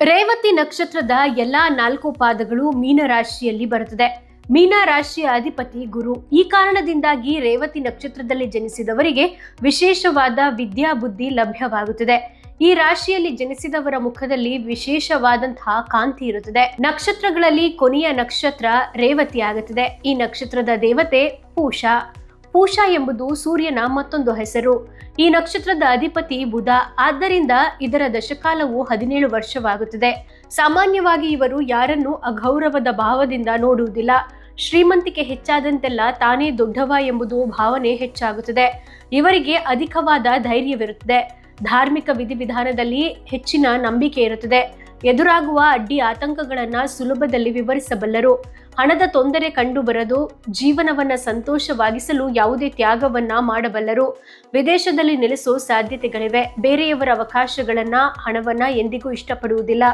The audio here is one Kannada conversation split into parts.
ರೇವತಿ ನಕ್ಷತ್ರದ ಎಲ್ಲಾ ನಾಲ್ಕು ಪಾದಗಳು ಮೀನ ರಾಶಿಯಲ್ಲಿ ಬರುತ್ತದೆ. ಮೀನ ರಾಶಿಯ ಅಧಿಪತಿ ಗುರು. ಈ ಕಾರಣದಿಂದಾಗಿ ರೇವತಿ ನಕ್ಷತ್ರದಲ್ಲಿ ಜನಿಸಿದವರಿಗೆ ವಿಶೇಷವಾದ ವಿದ್ಯಾ ಬುದ್ಧಿ ಲಭ್ಯವಾಗುತ್ತದೆ. ಈ ರಾಶಿಯಲ್ಲಿ ಜನಿಸಿದವರ ಮುಖದಲ್ಲಿ ವಿಶೇಷವಾದಂತಹ ಕಾಂತಿ ಇರುತ್ತದೆ. ನಕ್ಷತ್ರಗಳಲ್ಲಿ ಕೊನೆಯ ನಕ್ಷತ್ರ ರೇವತಿ ಆಗುತ್ತದೆ ಈ ನಕ್ಷತ್ರದ ದೇವತೆ ಪೂಷಾ. ಪೂಷ ಎಂಬುದು ಸೂರ್ಯನ ಮತ್ತೊಂದು ಹೆಸರು. ಈ ನಕ್ಷತ್ರದ ಅಧಿಪತಿ ಬುಧ. ಆದ್ದರಿಂದ ಇದರ ದಶಕಾಲವು ಹದಿನೇಳು ವರ್ಷವಾಗುತ್ತದೆ. ಸಾಮಾನ್ಯವಾಗಿ ಇವರು ಯಾರನ್ನು ಅಗೌರವದ ಭಾವದಿಂದ ನೋಡುವುದಿಲ್ಲ. ಶ್ರೀಮಂತಿಕೆ ಹೆಚ್ಚಾದಂತೆಲ್ಲ ತಾನೇ ದೊಡ್ಡವ ಎಂಬುದು ಭಾವನೆ ಹೆಚ್ಚಾಗುತ್ತದೆ. ಇವರಿಗೆ ಅಧಿಕವಾದ ಧೈರ್ಯವಿರುತ್ತದೆ. ಧಾರ್ಮಿಕ ವಿಧಿವಿಧಾನದಲ್ಲಿ ಹೆಚ್ಚಿನ ನಂಬಿಕೆ ಇರುತ್ತದೆ. ಎದುರಾಗುವ ಅಡ್ಡಿ ಆತಂಕಗಳನ್ನು ಸುಲಭದಲ್ಲಿ ವಿವರಿಸಬಲ್ಲರು. ಹಣದ ತೊಂದರೆ ಕಂಡುಬರದು ಜೀವನವನ್ನ ಸಂತೋಷವಾಗಿಸಲು ಯಾವುದೇ ತ್ಯಾಗವನ್ನ ಮಾಡಬಲ್ಲರು. ವಿದೇಶದಲ್ಲಿ ನೆಲೆಸೋ ಸಾಧ್ಯತೆಗಳಿವೆ. ಬೇರೆಯವರ ಅವಕಾಶಗಳನ್ನ, ಹಣವನ್ನ ಎಂದಿಗೂ ಇಷ್ಟಪಡುವುದಿಲ್ಲ.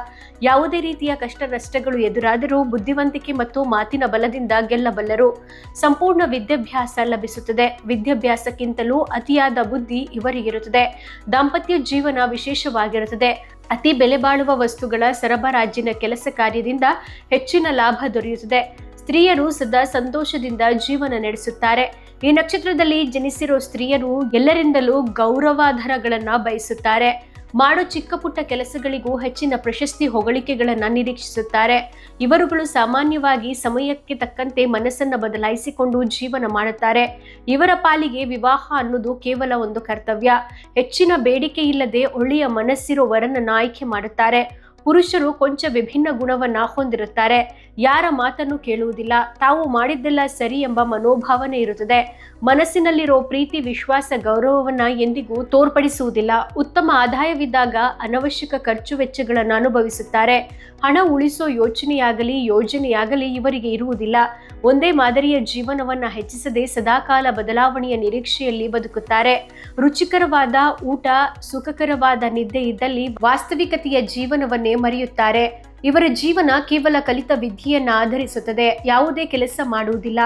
ಯಾವುದೇ ರೀತಿಯ ಕಷ್ಟ ನಷ್ಟಗಳು ಎದುರಾದರೂ ಬುದ್ಧಿವಂತಿಕೆ ಮತ್ತು ಮಾತಿನ ಬಲದಿಂದ ಗೆಲ್ಲಬಲ್ಲರು. ಸಂಪೂರ್ಣ ವಿದ್ಯಾಭ್ಯಾಸ ಲಭಿಸುತ್ತದೆ. ವಿದ್ಯಾಭ್ಯಾಸಕ್ಕಿಂತಲೂ ಅತಿಯಾದ ಬುದ್ಧಿ ಇವರಿಗಿರುತ್ತದೆ. ದಾಂಪತ್ಯ ಜೀವನ ವಿಶೇಷವಾಗಿರುತ್ತದೆ. ಅತಿ ಬೆಲೆ ಬಾಳುವ ವಸ್ತುಗಳ ಸರಬರಾಜಿನ ಕೆಲಸ ಕಾರ್ಯದಿಂದ ಹೆಚ್ಚಿನ ಲಾಭ ದೊರೆಯುತ್ತದೆ. ಸ್ತ್ರೀಯರು ಸದಾ ಸಂತೋಷದಿಂದ ಜೀವನ ನಡೆಸುತ್ತಾರೆ. ಈ ನಕ್ಷತ್ರದಲ್ಲಿ ಜನಿಸಿರೋ ಸ್ತ್ರೀಯರು ಎಲ್ಲರಿಂದಲೂ ಗೌರವಾಧಾರಗಳನ್ನ ಬಯಸುತ್ತಾರೆ. ಮಾಡೋ ಚಿಕ್ಕ ಪುಟ್ಟ ಕೆಲಸಗಳಿಗೂ ಹೆಚ್ಚಿನ ಪ್ರಶಸ್ತಿ ಹೊಗಳಿಕೆಗಳನ್ನ ನಿರೀಕ್ಷಿಸುತ್ತಾರೆ. ಇವರುಗಳು ಸಾಮಾನ್ಯವಾಗಿ ಸಮಯಕ್ಕೆ ತಕ್ಕಂತೆ ಮನಸ್ಸನ್ನ ಬದಲಾಯಿಸಿಕೊಂಡು ಜೀವನ ಮಾಡುತ್ತಾರೆ. ಇವರ ಪಾಲಿಗೆ ವಿವಾಹ ಅನ್ನೋದು ಕೇವಲ ಒಂದು ಕರ್ತವ್ಯ. ಹೆಚ್ಚಿನ ಬೇಡಿಕೆ ಇಲ್ಲದೆ ಒಳ್ಳೆಯ ಮನಸ್ಸಿರೋ ವರನನ್ನು ಆಯ್ಕೆ ಮಾಡುತ್ತಾರೆ. ಪುರುಷರು ಕೊಂಚ ವಿಭಿನ್ನ ಗುಣವನ್ನ ಹೊಂದಿರುತ್ತಾರೆ. ಯಾರ ಮಾತನ್ನು ಕೇಳುವುದಿಲ್ಲ, ತಾವು ಮಾಡಿದ್ದೆಲ್ಲ ಸರಿ ಎಂಬ ಮನೋಭಾವನೆ ಇರುತ್ತದೆ. ಮನಸ್ಸಿನಲ್ಲಿರೋ ಪ್ರೀತಿ, ವಿಶ್ವಾಸ, ಗೌರವವನ್ನ ಎಂದಿಗೂ ತೋರ್ಪಡಿಸುವುದಿಲ್ಲ. ಉತ್ತಮ ಆದಾಯವಿದ್ದಾಗ ಅನವಶ್ಯಕ ಖರ್ಚು ವೆಚ್ಚಗಳನ್ನು ಅನುಭವಿಸುತ್ತಾರೆ. ಹಣ ಉಳಿಸೋ ಯೋಚನೆಯಾಗಲಿ, ಯೋಜನೆಯಾಗಲಿ ಇವರಿಗೆ ಇರುವುದಿಲ್ಲ. ಒಂದೇ ಮಾದರಿಯ ಜೀವನವನ್ನ ಹೆಚ್ಚಿಸದೆ ಸದಾಕಾಲ ಬದಲಾವಣೆಯ ನಿರೀಕ್ಷೆಯಲ್ಲಿ ಬದುಕುತ್ತಾರೆ. ರುಚಿಕರವಾದ ಊಟ, ಸುಖಕರವಾದ ನಿದ್ದೆ ಇದ್ದಲ್ಲಿ ವಾಸ್ತವಿಕತೆಯ ಜೀವನವನ್ನೇ ಮರೆಯುತ್ತಾರೆ. ಇವರ ಜೀವನ ಕೇವಲ ಕಲಿತ ವಿದ್ಯೆಯನ್ನ ಆಧರಿಸುತ್ತದೆ. ಯಾವುದೇ ಕೆಲಸ ಮಾಡುವುದಿಲ್ಲ.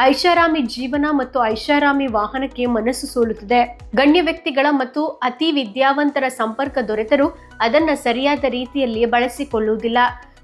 ಐಷಾರಾಮಿ ಜೀವನ ಮತ್ತು ಐಷಾರಾಮಿ ವಾಹನಕ್ಕೆ ಮನಸ್ಸು ಸೋಲುತ್ತದೆ. ಗಣ್ಯ ವ್ಯಕ್ತಿಗಳ ಮತ್ತು ಅತಿ ವಿದ್ಯಾವಂತರ ಸಂಪರ್ಕ ದೊರೆತರೂ ಅದನ್ನ ಸರಿಯಾದ ರೀತಿಯಲ್ಲಿ ಬಳಸಿಕೊಳ್ಳುವುದಿಲ್ಲ.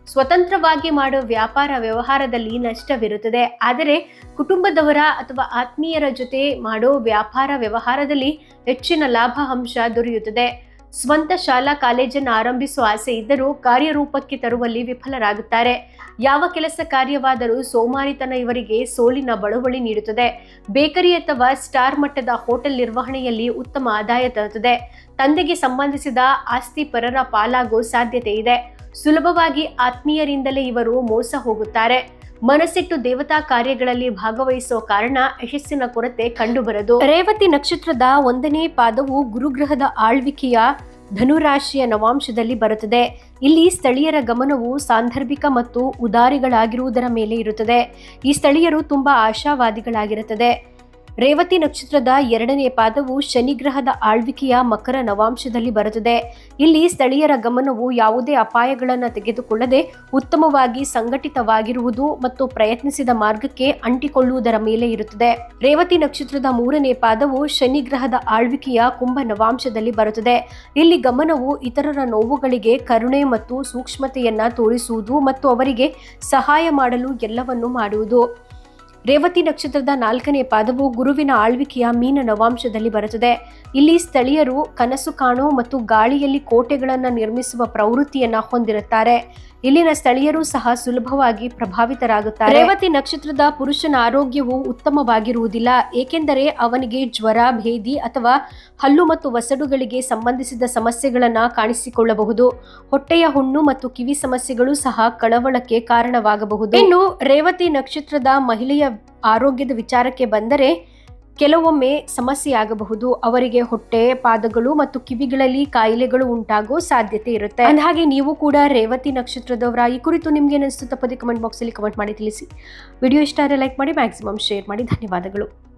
ಸ್ವತಂತ್ರವಾಗಿ ಮಾಡುವ ವ್ಯಾಪಾರ ವ್ಯವಹಾರದಲ್ಲಿ ನಷ್ಟವಿರುತ್ತದೆ. ಆದರೆ ಕುಟುಂಬದವರ ಅಥವಾ ಆತ್ಮೀಯರ ಜೊತೆ ಮಾಡೋ ವ್ಯಾಪಾರ ವ್ಯವಹಾರದಲ್ಲಿ ಹೆಚ್ಚಿನ ಲಾಭ ಅಂಶ ದೊರೆಯುತ್ತದೆ. ಸ್ವಂತ ಶಾಲಾ ಕಾಲೇಜನ್ನು ಆರಂಭಿಸುವ ಆಸೆ ಇದ್ದರೂ ಕಾರ್ಯರೂಪಕ್ಕೆ ತರುವಲ್ಲಿ ವಿಫಲರಾಗುತ್ತಾರೆ. ಯಾವ ಕೆಲಸ ಕಾರ್ಯವಾದರೂ ಸೋಮಾರಿತನ ಇವರಿಗೆ ಸೋಲಿನ ಬಳುವಳಿ ನೀಡುತ್ತದೆ. ಬೇಕರಿ ಅಥವಾ ಸ್ಟಾರ್ ಮಟ್ಟದ ಹೋಟೆಲ್ ನಿರ್ವಹಣೆಯಲ್ಲಿ ಉತ್ತಮ ಆದಾಯ ತರುತ್ತದೆ. ತಂದೆಗೆ ಸಂಬಂಧಿಸಿದ ಆಸ್ತಿ ಪರರ ಪಾಲಾಗೋ ಸಾಧ್ಯತೆ ಇದೆ. ಸುಲಭವಾಗಿ ಆತ್ಮೀಯರಿಂದಲೇ ಇವರು ಮೋಸ ಹೋಗುತ್ತಾರೆ. ಮನಸ್ಸಿಟ್ಟು ದೇವತಾ ಕಾರ್ಯಗಳಲ್ಲಿ ಭಾಗವಹಿಸೋ ಕಾರಣ ಯಶಸ್ಸಿನ ಕೊರತೆ ಕಂಡುಬರದು. ರೇವತಿ ನಕ್ಷತ್ರದ ಒಂದನೇ ಪಾದವು ಗುರುಗ್ರಹದ ಆಳ್ವಿಕೆಯ ಧನುರಾಶಿಯ ನವಾಂಶದಲ್ಲಿ ಬರುತ್ತದೆ. ಇಲ್ಲಿ ಸ್ಥಳೀಯರ ಗಮನವು ಸಾಂದರ್ಭಿಕ ಮತ್ತು ಉದಾರಿಗಳಾಗಿರುವುದರ ಮೇಲೆ ಇರುತ್ತದೆ. ಈ ಸ್ಥಳೀಯರು ತುಂಬಾ ಆಶಾವಾದಿಗಳಾಗಿರುತ್ತದೆ. ರೇವತಿ ನಕ್ಷತ್ರದ ಎರಡನೇ ಪಾದವು ಶನಿಗ್ರಹದ ಆಳ್ವಿಕೆಯ ಮಕರ ನವಾಂಶದಲ್ಲಿ ಬರುತ್ತದೆ ಇಲ್ಲಿ ಸ್ಥಳೀಯರ ಗಮನವು ಯಾವುದೇ ಅಪಾಯಗಳನ್ನು ತೆಗೆದುಕೊಳ್ಳದೆ ಉತ್ತಮವಾಗಿ ಸಂಘಟಿತವಾಗಿರುವುದು ಮತ್ತು ಪ್ರಯತ್ನಿಸಿದ ಮಾರ್ಗಕ್ಕೆ ಅಂಟಿಕೊಳ್ಳುವುದರ ಮೇಲೆ ಇರುತ್ತದೆ. ರೇವತಿ ನಕ್ಷತ್ರದ ಮೂರನೇ ಪಾದವು ಶನಿಗ್ರಹದ ಆಳ್ವಿಕೆಯ ಕುಂಭ ನವಾಂಶದಲ್ಲಿ ಬರುತ್ತದೆ ಇಲ್ಲಿ ಗಮನವು ಇತರರ ನೋವುಗಳಿಗೆ ಕರುಣೆ ಮತ್ತು ಸೂಕ್ಷ್ಮತೆಯನ್ನ ತೋರಿಸುವುದು ಮತ್ತು ಅವರಿಗೆ ಸಹಾಯ ಮಾಡಲು ಎಲ್ಲವನ್ನೂ ಮಾಡುವುದು. ರೇವತಿ ನಕ್ಷತ್ರದ ನಾಲ್ಕನೇ ಪಾದವು ಗುರುವಿನ ಆಳ್ವಿಕೆಯ ಮೀನ ನವಾಂಶದಲ್ಲಿ ಬರುತ್ತದೆ. ಇಲ್ಲಿ ಸ್ಥಳೀಯರು ಕನಸು ಕಾಣೋ ಮತ್ತು ಗಾಳಿಯಲ್ಲಿ ಕೋಟೆಗಳನ್ನು ನಿರ್ಮಿಸುವ ಪ್ರವೃತ್ತಿಯನ್ನು ಹೊಂದಿರುತ್ತಾರೆ. ಇಲ್ಲಿನ ಸ್ಥಳೀಯರು ಸಹ ಸುಲಭವಾಗಿ ಪ್ರಭಾವಿತರಾಗುತ್ತಾರೆ. ರೇವತಿ ನಕ್ಷತ್ರದ ಪುರುಷನ ಆರೋಗ್ಯವು ಉತ್ತಮವಾಗಿರುವುದಿಲ್ಲ, ಏಕೆಂದರೆ ಅವನಿಗೆ ಜ್ವರ, ಭೇದಿ ಅಥವಾ ಹಲ್ಲು ಮತ್ತು ವಸಡುಗಳಿಗೆ ಸಂಬಂಧಿಸಿದ ಸಮಸ್ಯೆಗಳನ್ನು ಕಾಣಿಸಿಕೊಳ್ಳಬಹುದು. ಹೊಟ್ಟೆಯ ಹುಣ್ಣು ಮತ್ತು ಕಿವಿ ಸಮಸ್ಯೆಗಳು ಸಹ ಕಳವಳಕ್ಕೆ ಕಾರಣವಾಗಬಹುದು. ಇನ್ನು ರೇವತಿ ನಕ್ಷತ್ರದ ಮಹಿಳೆಯ ಆರೋಗ್ಯದ ವಿಚಾರಕ್ಕೆ ಬಂದರೆ ಕೆಲವೊಮ್ಮೆ ಸಮಸ್ಯೆಯಾಗಬಹುದು ಅವರಿಗೆ ಹೊಟ್ಟೆ, ಪಾದಗಳು ಮತ್ತು ಕಿವಿಗಳಲ್ಲಿ ಕಾಯಿಲೆಗಳು ಉಂಟಾಗೋ ಸಾಧ್ಯತೆ ಇರುತ್ತೆ. ಅಂದಹಾಗೆ ನೀವು ಕೂಡ ರೇವತಿ ನಕ್ಷತ್ರದವರ ಈ ಕುರಿತು ನಿಮ್ಗೆ ಅನಿಸ್ತು ತಪ್ಪದೆ ಕಮೆಂಟ್ ಬಾಕ್ಸಲ್ಲಿ ಕಮೆಂಟ್ ಮಾಡಿ ತಿಳಿಸಿ. ವಿಡಿಯೋ ಇಷ್ಟ ಆದರೆ ಲೈಕ್ ಮಾಡಿ ಮ್ಯಾಕ್ಸಿಮಮ್ ಶೇರ್ ಮಾಡಿ. ಧನ್ಯವಾದಗಳು.